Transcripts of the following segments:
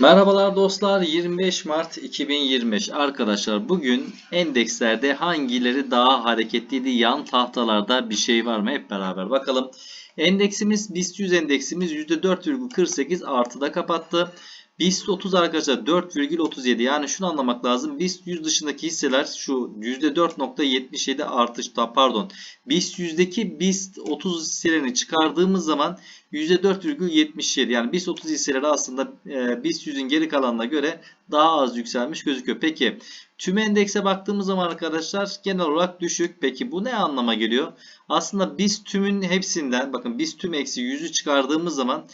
Merhabalar dostlar 25 Mart 2025 arkadaşlar bugün endekslerde hangileri daha hareketliydi yan tahtalarda bir şey var mı hep beraber bakalım. Endeksimiz BIST 100 endeksimiz %4,48 artıda kapattı. BIST 30 arkadaşlar 4,37 yani şunu anlamak lazım. BIST 100 dışındaki hisseler şu %4,77 artışta pardon. BIST 100'deki BIST 30 hisselerini çıkardığımız zaman %4,77 yani BIST 30 hisseleri aslında e, BIST 100'ün geri kalanına göre daha az yükselmiş gözüküyor. Peki tüm endekse baktığımız zaman arkadaşlar genel olarak düşük. Peki bu ne anlama geliyor? Aslında BIST tümün hepsinden bakın BIST tüm eksi 100'ü çıkardığımız zaman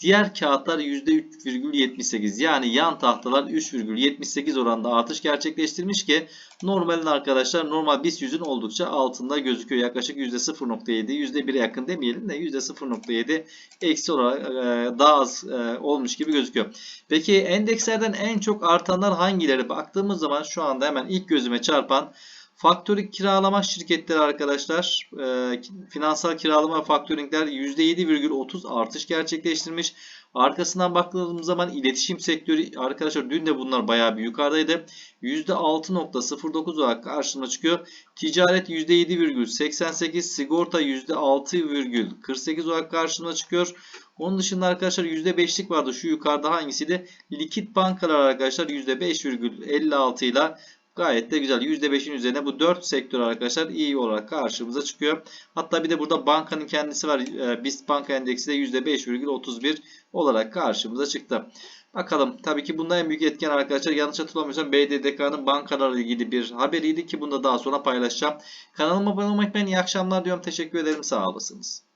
Diğer kağıtlar %3,78 yani yan tahtalar 3,78 oranda artış gerçekleştirmiş ki normalin arkadaşlar normal BIST 100'ün oldukça altında gözüküyor. Yaklaşık %0,7 %1'e yakın demeyelim de %0,7 eksi olarak e, daha az e, olmuş gibi gözüküyor. Peki endekslerden en çok artanlar hangileri? Baktığımız zaman şu anda hemen ilk gözüme çarpan Faktörü kiralama şirketleri arkadaşlar e, finansal kiralama faktörüngler %7,30 artış gerçekleştirmiş. Arkasından baktığımız zaman iletişim sektörü arkadaşlar dün de bunlar bayağı bir yukarıdaydı. %6.09 olarak karşıma çıkıyor. Ticaret %7,88 sigorta %6,48 olarak karşıma çıkıyor. Onun dışında arkadaşlar %5'lik vardı. Şu yukarıda hangisiydi? Likit bankalar arkadaşlar %5,56 ile Gayet de güzel. %5'in üzerine bu 4 sektör arkadaşlar iyi olarak karşımıza çıkıyor. Hatta bir de burada bankanın kendisi var. E, BIST banka endeksi de %5,31 olarak karşımıza çıktı. Bakalım tabii ki bunda en büyük etken arkadaşlar yanlış hatırlamıyorsam BDDK'nın bankalarla ilgili bir haberiydi ki bunu da daha sonra paylaşacağım. Kanalıma abone olmayı unutmayın. İyi akşamlar diyorum. Teşekkür ederim. Sağ olasınız.